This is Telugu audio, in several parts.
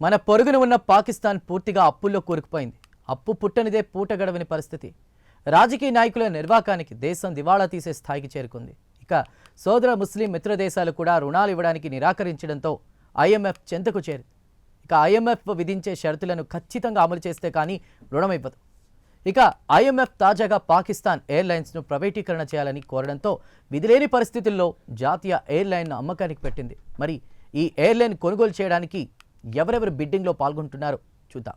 మన పొరుగున ఉన్న పాకిస్తాన్ పూర్తిగా అప్పుల్లో కూరుకుపోయింది. అప్పు పుట్టనిదే పూట గడవని పరిస్థితి. రాజకీయ నాయకుల నిర్వాకానికి దేశం దివాళా తీసే స్థాయికి చేరుకుంది. ఇక సోదర ముస్లిం మిత్ర దేశాలు కూడా రుణాలు ఇవ్వడానికి నిరాకరించడంతో ఐఎంఎఫ్ చెంతకు చేరింది. ఇక ఐఎంఎఫ్ విధించే షరతులను ఖచ్చితంగా అమలు చేస్తే కానీ రుణం ఇవ్వదు. ఇక ఐఎంఎఫ్ తాజాగా పాకిస్తాన్ ఎయిర్లైన్స్ను ప్రైవేటీకరణ చేయాలని కోరడంతో విధిలేని పరిస్థితుల్లో జాతీయ ఎయిర్లైన్ను అమ్మకానికి పెట్టింది. మరి ఈ ఎయిర్లైన్ కొనుగోలు చేయడానికి ఎవరెవరు బిడ్డింగ్లో పాల్గొంటున్నారో చూద్దాం.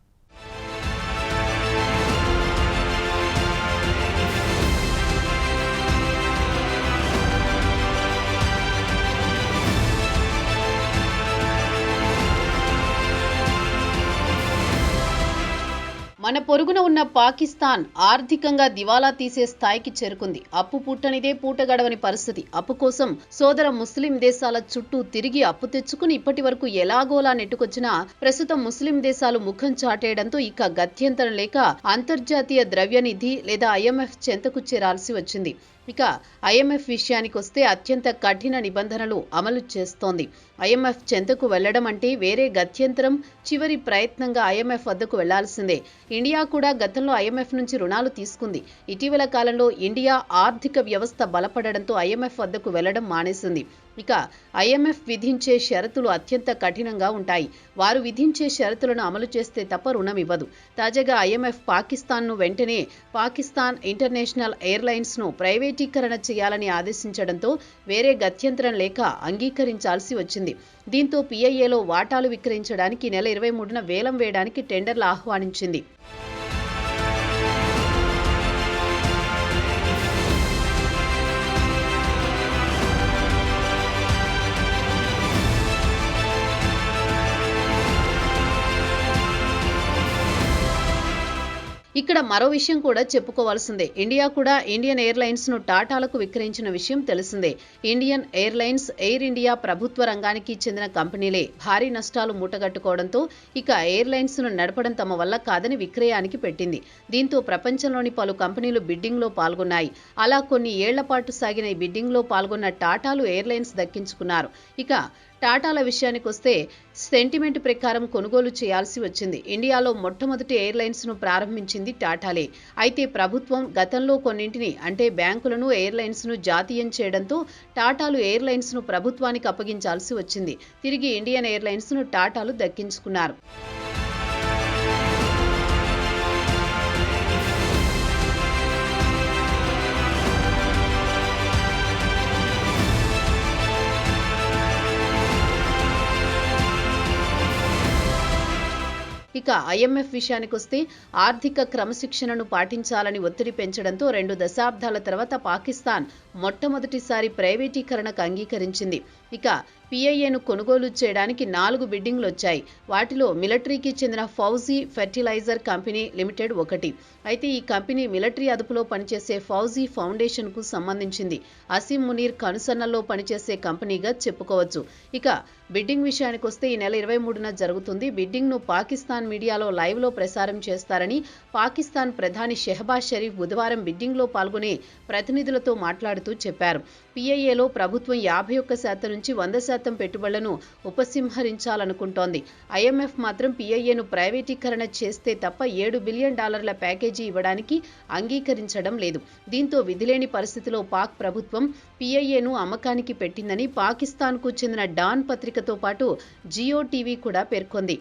మన పొరుగున ఉన్న పాకిస్తాన్ ఆర్థికంగా దివాలా తీసే స్థాయికి చేరుకుంది. అప్పు పుట్టనిదే పూట గడవని పరిస్థితి. అప్పు కోసం సోదర ముస్లిం దేశాల చుట్టూ తిరిగి అప్పు తెచ్చుకుని ఇప్పటి వరకు ఎలాగోలా నెట్టుకొచ్చినా ప్రస్తుతం ముస్లిం దేశాలు ముఖం చాటేయడంతో ఇక గత్యంతరం లేక అంతర్జాతీయ ద్రవ్యనిధి లేదా ఐఎంఎఫ్ చెంతకు చేరాల్సి వచ్చింది. ఇక ఐఎంఎఫ్ విషయానికి వస్తే అత్యంత కఠిన నిబంధనలు అమలు చేస్తోంది. ఐఎంఎఫ్ చెంతకు వెళ్ళడం అంటే వేరే గత్యంతరం చివరి ప్రయత్నంగా ఐఎంఎఫ్ వద్దకు వెళ్ళాల్సిందే. ఇండియా కూడా గతంలో ఐఎంఎఫ్ నుంచి రుణాలు తీసుకుంది. ఇటీవల కాలంలో ఇండియా ఆర్థిక వ్యవస్థ బలపడడంతో ఐఎంఎఫ్ వద్దకు వెళ్ళడం మానేసింది. ఇక ఐఎంఎఫ్ విధించే షరతులు అత్యంత కఠినంగా ఉంటాయి. వారు విధించే షరతులను అమలు చేస్తే తప్ప రుణం ఇవ్వదు. తాజాగా ఐఎంఎఫ్ పాకిస్తాన్ను వెంటనే పాకిస్తాన్ ఇంటర్నేషనల్ ఎయిర్లైన్స్ను ప్రైవేటీకరణ చేయాలని ఆదేశించడంతో వేరే గత్యంతరం లేక అంగీకరించాల్సి వచ్చింది. దీంతో పీఐఏలో వాటాలు విక్రయించడానికి నెల ఇరవై మూడున వేలం వేయడానికి టెండర్లు ఆహ్వానించింది. ఇక్కడ మరో విషయం కూడా చెప్పుకోవాల్సిందే. ఇండియా కూడా ఇండియన్ ఎయిర్లైన్స్ను టాటాలకు విక్రయించిన విషయం తెలిసిందే. ఇండియన్ ఎయిర్లైన్స్ ఎయిర్ ఇండియా ప్రభుత్వ రంగానికి చెందిన కంపెనీలే భారీ నష్టాలు మూటగట్టుకోవడంతో ఇక ఎయిర్లైన్స్ను నడపడం తమ వల్ల కాదని విక్రయానికి పెట్టింది. దీంతో ప్రపంచంలోని పలు కంపెనీలు బిడ్డింగ్లో పాల్గొన్నాయి. అలా కొన్ని ఏళ్ళ పాటు సాగిన ఈ బిడ్డింగ్లో పాల్గొన్న టాటాలు ఎయిర్లైన్స్ దక్కించుకున్నారు. ఇక టాటాల విషయానికి వస్తే సెంటిమెంట్ ప్రకారం కొనుగోలు చేయాల్సి వచ్చింది. ఇండియాలో మొట్టమొదటి ఎయిర్లైన్స్ను ప్రారంభించింది టాటాలే. అయితే ప్రభుత్వం గతంలో కొన్నింటిని అంటే బ్యాంకులను ఎయిర్లైన్స్ను జాతీయం చేయడంతో టాటాలు ఎయిర్లైన్స్ను ప్రభుత్వానికి అప్పగించాల్సి వచ్చింది. తిరిగి ఇండియన్ ఎయిర్లైన్స్ను టాటాలు దక్కించుకున్నారు. ఇక ఐఎంఎఫ్ విషయానికి వస్తే ఆర్థిక క్రమశిక్షణను పాటించాలని ఒత్తిడి పెంచడంతో రెండు దశాబ్దాల తర్వాత పాకిస్తాన్ మొట్టమొదటిసారి ప్రైవేటీకరణకు అంగీకరించింది. ఇక పిఐఏను కొనుగోలు చేయడానికి నాలుగు బిడ్డింగ్లు వచ్చాయి వాటిలో మిలిటరీకి చెందిన ఫౌజీ ఫెర్టిలైజర్ కంపెనీ లిమిటెడ్ ఒకటి. అయితే ఈ కంపెనీ మిలిటరీ అదుపులో పనిచేసే ఫౌజీ ఫౌండేషన్కు సంబంధించింది. అసీం మునీర్ కనుసన్నల్లో పనిచేసే కంపెనీగా చెప్పుకోవచ్చు. ఇక బిడ్డింగ్ విషయానికి వస్తే ఈ నెల ఇరవై మూడున జరుగుతుంది. బిడ్డింగ్ను పాకిస్తాన్ మీడియాలో లైవ్లో ప్రసారం చేస్తారని పాకిస్తాన్ ప్రధాని షెహబాజ్ షరీఫ్ బుధవారం బిడ్డింగ్లో పాల్గొనే ప్రతినిధులతో మాట్లాడుతూ చెప్పారు. పిఐఏలో ప్రభుత్వం యాభై ఒక్క శాతం నుంచి వంద శాతం పెట్టుబడులను ఉపసింహరించాలనుకుంటోంది. ఐఎంఎఫ్ మాత్రం పిఐఏను ప్రైవేటీకరణ చేస్తే తప్ప ఏడు బిలియన్ డాలర్ల ప్యాకేజీ ఇవ్వడానికి అంగీకరించడం లేదు. దీంతో విధిలేని పరిస్థితిలో పాక్ ప్రభుత్వం పిఐఏను అమ్మకానికి పెట్టిందని పాకిస్తాన్కు చెందిన డాన్ పత్రికతో పాటు జియో టీవీ కూడా పేర్కొంది.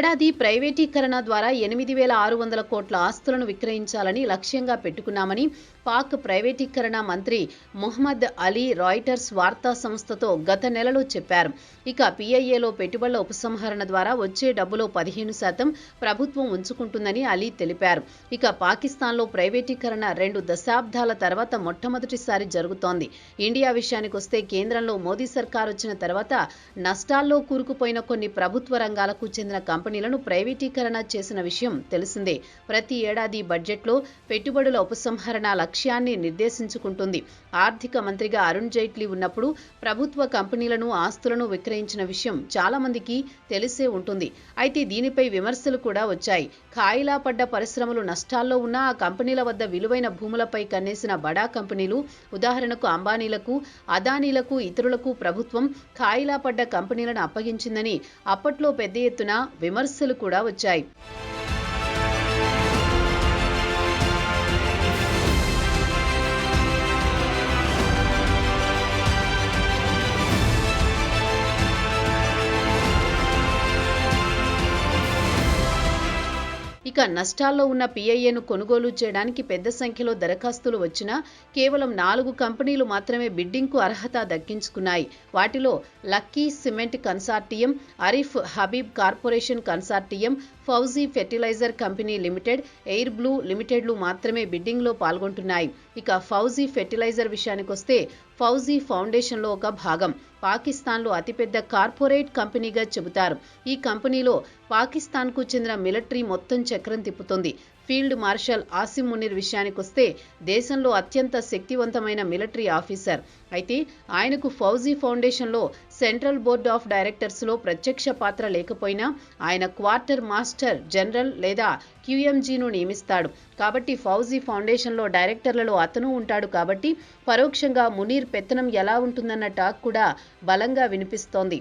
ఏడాది ప్రైవేటీకరణ ద్వారా ఎనిమిది వేల ఆరు వందల కోట్ల ఆస్తులను విక్రయించాలని లక్ష్యంగా పెట్టుకున్నామని పాక్ ప్రైవేటీకరణ మంత్రి మొహమ్మద్ అలీ రాయిటర్స్ వార్తా సంస్థతో గత నెలలో చెప్పారు. ఇక పీఐఏలో పెట్టుబడుల ఉపసంహరణ ద్వారా వచ్చే డబ్బులో పదిహేను శాతం ప్రభుత్వం ఉంచుకుంటుందని అలీ తెలిపారు. ఇక పాకిస్తాన్లో ప్రైవేటీకరణ రెండు దశాబ్దాల తర్వాత మొట్టమొదటిసారి జరుగుతోంది. ఇండియా విషయానికి వస్తే కేంద్రంలో మోదీ సర్కార్ వచ్చిన తర్వాత నష్టాల్లో కూరుకుపోయిన కొన్ని ప్రభుత్వ రంగాలకు చెందిన కంపెనీలను ప్రైవేటీకరణ చేసిన విషయం తెలిసిందే. ప్రతి ఏడాది బడ్జెట్లో పెట్టుబడుల ఉపసంహరణ లక్ష్యం లక్ష్యాన్ని నిర్దేశించుకుంటుంది. ఆర్థిక మంత్రిగా అరుణ్ జైట్లీ ఉన్నప్పుడు ప్రభుత్వ కంపెనీలను ఆస్తులను విక్రయించిన విషయం చాలా మందికి తెలిసే ఉంటుంది. అయితే దీనిపై విమర్శలు కూడా వచ్చాయి. ఖాయిలా పడ్డ పరిశ్రమలు నష్టాల్లో ఉన్న ఆ కంపెనీల వద్ద విలువైన భూములపై కన్నేసిన బడా కంపెనీలు ఉదాహరణకు అంబానీలకు అదానీలకు ఇతరులకు ప్రభుత్వం ఖాయిలా పడ్డ కంపెనీలను అప్పగించిందని అప్పట్లో పెద్ద ఎత్తున విమర్శలు కూడా వచ్చాయి. ఇక నష్టాల్లో ఉన్న పీఐఏను కొనుగోలు చేయడానికి పెద్ద సంఖ్యలో దరఖాస్తులు వచ్చినా కేవలం నాలుగు కంపెనీలు మాత్రమే బిడ్డింగ్కు అర్హత దక్కించుకున్నాయి. వాటిలో Lucky Cement consortium Arif Habib corporation consortium Fauji fertiliser company limited Air Blue లిమిటెడ్లు మాత్రమే బిడ్డింగ్లో పాల్గొంటున్నాయి. ఇక ఫౌజీ ఫెర్టిలైజర్ విషయానికొస్తే ఫౌజీ ఫౌండేషన్లో ఒక భాగం. పాకిస్తాన్లో అతిపెద్ద కార్పొరేట్ కంపెనీగా చెబుతారు. ఈ కంపెనీలో పాకిస్తాన్కు చెందిన మిలిటరీ మొత్తం చక్రం తిప్పుతుంది. ఫీల్డ్ మార్షల్ ఆసిమ్ మునీర్ విషయానికొస్తే దేశంలో అత్యంత శక్తివంతమైన మిలిటరీ ఆఫీసర్. అయితే ఆయనకు ఫౌజీ ఫౌండేషన్లో సెంట్రల్ బోర్డ్ ఆఫ్ డైరెక్టర్స్లో ప్రత్యక్ష పాత్ర లేకపోయినా ఆయన క్వార్టర్ మాస్టర్ జనరల్ లేదా క్యూఎంజీను నియమిస్తాడు. కాబట్టి ఫౌజీ ఫౌండేషన్లో డైరెక్టర్లలో అతను ఉంటాడు కాబట్టి పరోక్షంగా మునీర్ పెత్తనం ఎలా ఉంటుందన్న టాక్ కూడా బలంగా వినిపిస్తోంది.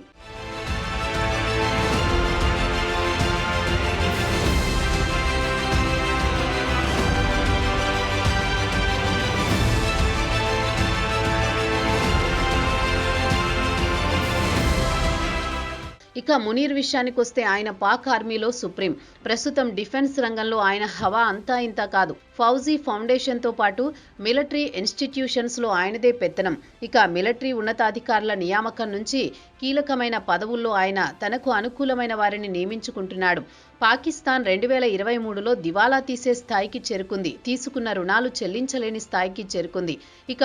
ఇక మునీర్ విషయానికొస్తే ఆయన పాక్ ఆర్మీలో సుప్రీం. ప్రస్తుతం డిఫెన్స్ రంగంలో ఆయన హవా అంతా ఇంత కాదు. ఫౌజీ ఫౌండేషన్తో పాటు మిలిటరీ ఇన్స్టిట్యూషన్స్లో ఆయనదే పెత్తనం. ఇక మిలిటరీ ఉన్నతాధికారుల నియామకం నుంచి కీలకమైన పదవుల్లో ఆయన తనకు అనుకూలమైన వారిని నియమించుకుంటున్నాడు. పాకిస్తాన్ రెండు వేల ఇరవై మూడులో దివాలా తీసే స్థాయికి చేరుకుంది. తీసుకున్న రుణాలు చెల్లించలేని స్థాయికి చేరుకుంది. ఇక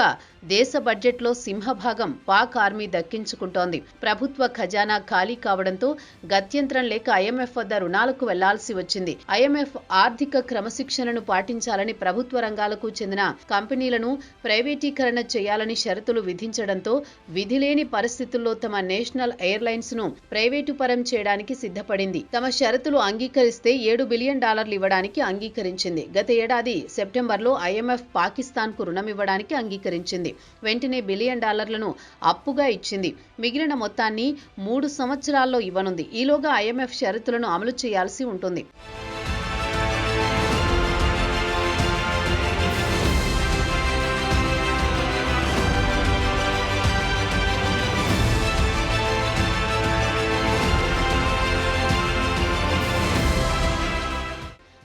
దేశ బడ్జెట్లో సింహభాగం పాక్ ఆర్మీ దక్కించుకుంటోంది. ప్రభుత్వ ఖజానా ఖాళీ కావడంతో గత్యంతరం లేక ఐఎంఎఫ్ వద్ద రుణాలకు వెళ్ళాల్సి వచ్చింది. ఐఎంఎఫ్ ఆర్థిక క్రమశిక్షణను పాటించాలని ప్రభుత్వ రంగాలకు చెందిన కంపెనీలను ప్రైవేటీకరణ చేయాలని షరతులు విధించడంతో విధిలేని పరిస్థితుల్లో తమ నేషనల్ ఎయిర్లైన్స్ను ప్రైవేటు పరం చేయడానికి సిద్ధపడింది. తమ షరతులు అంగీకరిస్తే ఏడు బిలియన్ డాలర్లు ఇవ్వడానికి అంగీకరించింది. గత ఏడాది సెప్టెంబర్లో ఐఎంఎఫ్ పాకిస్తాన్కు రుణం ఇవ్వడానికి అంగీకరించింది. వెంటనే బిలియన్ డాలర్లను అప్పుగా ఇచ్చింది. మిగిలిన మొత్తాన్ని మూడు సంవత్సరాల్లో ఇవ్వనుంది. ఈలోగా ఐఎంఎఫ్ షరతులను అమలు చేయాల్సి ఉంటుంది.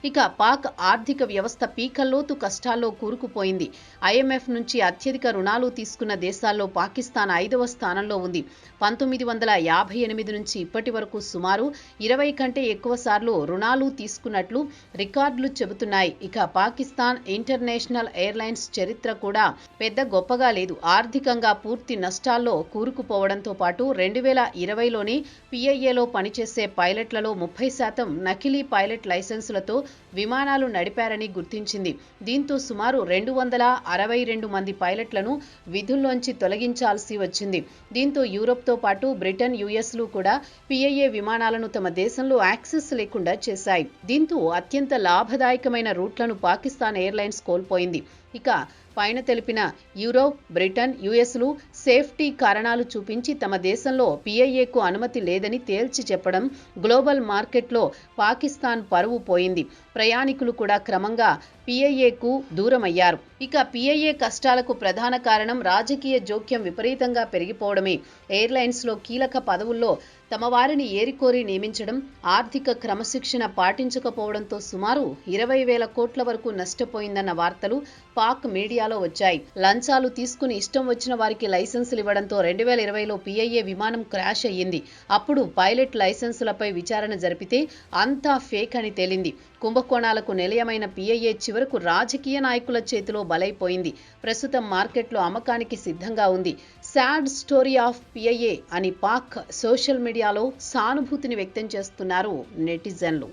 ఇక పాక్ ఆర్థిక వ్యవస్థ పీకల్లోతు కష్టాల్లో కూరుకుపోయింది. ఐఎంఎఫ్ నుంచి అత్యధిక రుణాలు తీసుకున్న దేశాల్లో పాకిస్తాన్ ఐదవ స్థానంలో ఉంది. పంతొమ్మిది వందల యాభై ఎనిమిది నుంచి ఇప్పటి వరకు సుమారు ఇరవై కంటే ఎక్కువ సార్లు రుణాలు తీసుకున్నట్లు రికార్డులు చెబుతున్నాయి. ఇక పాకిస్తాన్ ఇంటర్నేషనల్ ఎయిర్లైన్స్ చరిత్ర కూడా పెద్ద గొప్పగా లేదు. ఆర్థికంగా పూర్తి నష్టాల్లో కూరుకుపోవడంతో పాటు రెండు వేల ఇరవైలోని పిఐఏలో పనిచేసే పైలట్లలో ముప్పై శాతం నకిలీ పైలట్ లైసెన్సులతో విమానాలు నడిపారని గుర్తించింది. దీంతో సుమారు రెండు వందల అరవై రెండు మంది పైలట్లను విధుల్లోంచి తొలగించాల్సి వచ్చింది. దీంతో యూరోప్తో పాటు బ్రిటన్ యుఎస్లు కూడా పిఐఏ విమానాలను తమ దేశంలో యాక్సెస్ లేకుండా చేశాయి. దీంతో అత్యంత లాభదాయకమైన రూట్లను పాకిస్తాన్ ఎయిర్లైన్స్ కోల్పోయింది. ఇక పైన తెలిపిన యూరోప్ బ్రిటన్ యుఎస్లు సేఫ్టీ కారణాలు చూపించి తమ దేశంలో పిఐఏకు అనుమతి లేదని తేల్చి చెప్పడం గ్లోబల్ మార్కెట్లో పాకిస్తాన్ పరువు పోయింది. ప్రయాణికులు కూడా క్రమంగా పిఐఏకు దూరమయ్యారు. ఇక పిఐఏ కష్టాలకు ప్రధాన కారణం రాజకీయ జోక్యం విపరీతంగా పెరిగిపోవడమే. ఎయిర్లైన్స్లో కీలక పదవుల్లో తమ వారిని ఏరికోరి నియమించడం ఆర్థిక క్రమశిక్షణ పాటించకపోవడంతో సుమారు ఇరవై వేల కోట్ల వరకు నష్టపోయిందన్న వార్తలు పాక్ మీడియాలో వచ్చాయి. లంచాలు తీసుకుని ఇష్టం వచ్చిన వారికి లైసెన్సులు ఇవ్వడంతో రెండు వేల ఇరవైలో పిఐఏ విమానం క్రాష్ అయ్యింది. అప్పుడు పైలట్ లైసెన్సులపై విచారణ జరిపితే అంతా ఫేక్ అని తేలింది. కుంభకోణాలకు నిలయమైన పిఐఏ చివరకు రాజకీయ నాయకుల చేతిలో బలైపోయింది. ప్రస్తుతం మార్కెట్లో అమ్మకానికి సిద్ధంగా ఉంది. సాడ్ స్టోరీ ఆఫ్ పిఐఏ అని పాక్ సోషల్ మీడియాలో సానుభూతిని వ్యక్తం చేస్తున్నారు నెటిజన్లు.